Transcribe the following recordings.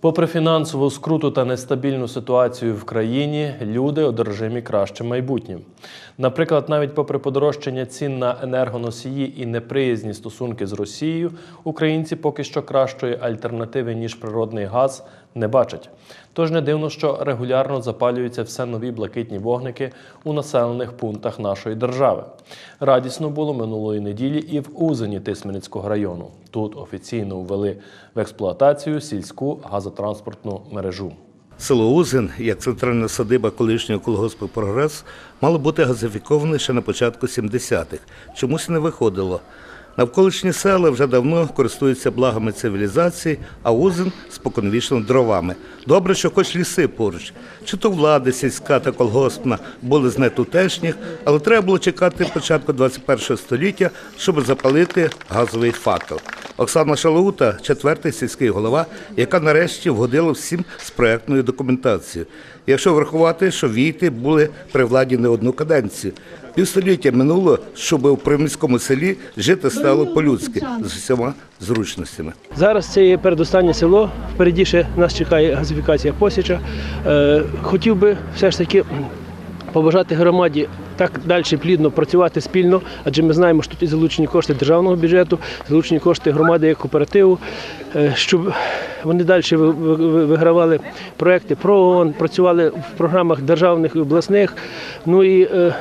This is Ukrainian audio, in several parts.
Попри фінансову скруту та нестабільну ситуацію в країні, люди одержимі кращим майбутнім. Наприклад, навіть попри подорожчання цін на енергоносії і неприязні стосунки з Росією, українці поки що кращої альтернативи ніж природний газ не бачать. Тож не дивно, що регулярно запалюються все нові блакитні вогники у населених пунктах нашої держави. Радісно було минулої неділі і в Узені Тисменецького району. Тут офіційно ввели в експлуатацію сільську газотранспортну мережу. Село Узин, як центральна садиба колишнього колгоспу Прогрес, мало бути газифіковане ще на початку 70-х. Чомусь не виходило. Навколишні села вже давно користуються благами цивілізації, а Узин споконвічно дровами. Добре, що хоч ліси поруч. Чи то влади сільська та колгоспна були з нетутешніх, але треба було чекати початку 21 століття, щоб запалити газовий факел. Оксана Шалаута, четвертий сільський голова, яка нарешті вгодила всім з проектною документацією. Якщо врахувати, що війти були при владі не одну каденцію. Півстоліття минуло, щоб у приміському селі жити стало по-людськи з усіма зручностями. Зараз це є передостаннє село. Впереді ще нас чекає газифікація Посіча. Е, хотів би все ж таки побажати громаді так далі плідно працювати спільно, адже ми знаємо, що тут і залучені кошти державного бюджету, залучені кошти громади як кооперативу, е, щоб вони далі ви- ви- вигравали проекти про ООН, працювали в програмах державних і обласних. Ну і е,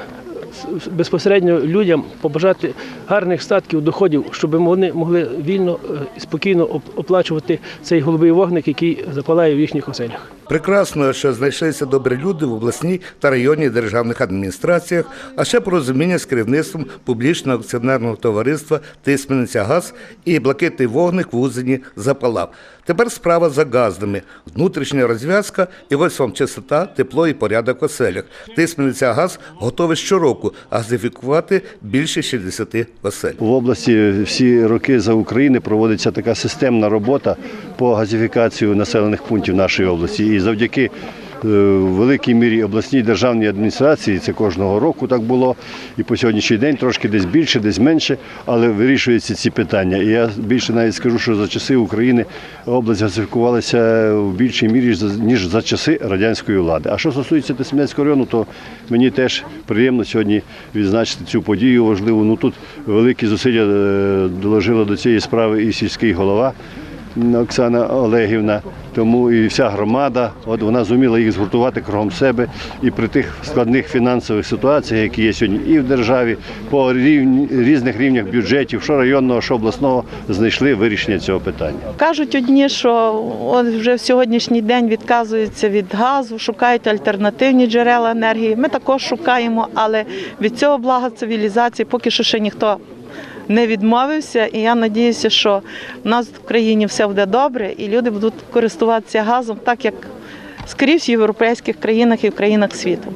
безпосередньо людям побажати гарних статків, доходів, щоб вони могли вільно е, і спокійно оплачувати цей голубий вогник, який запалає в їхніх оселях. Прекрасно, що знайшлися добрі люди в обласній та районній державних адміністраціях, а ще порозуміння з керівництвом публічного акціонерного товариства Тисмениця Газ і блакитний вогник в Узені запалав. Тепер справа за газдами. Внутрішня розв'язка і ось вам чистота, тепло і порядок оселях. Тисмениця Газ готовий щороку газифікувати більше 60 осель. В області всі роки за України проводиться така системна робота по газифікації населених пунктів нашої області. І завдяки е, великій мірі обласній державній адміністрації, це кожного року так було, і по сьогоднішній день трошки десь більше, десь менше, але вирішуються ці питання. І я більше навіть скажу, що за часи України область газифікувалася в більшій мірі, ніж за часи радянської влади. А що стосується Тисменецького району, то мені теж приємно сьогодні відзначити цю подію важливу. Ну тут великі зусилля е, доложила до цієї справи і сільський голова. Оксана Олегівна, тому і вся громада, от вона зуміла їх згуртувати кругом себе і при тих складних фінансових ситуаціях, які є сьогодні і в державі, по рівні, різних рівнях бюджетів, що районного, що обласного, знайшли вирішення цього питання. Кажуть одні, що от вже в сьогоднішній день відказуються від газу, шукають альтернативні джерела енергії. Ми також шукаємо, але від цього блага цивілізації поки що ще ніхто не відмовився. І я сподіваюся, що в нас в країні все буде добре, і люди будуть користуватися газом так, як скрізь в європейських країнах і в країнах світу.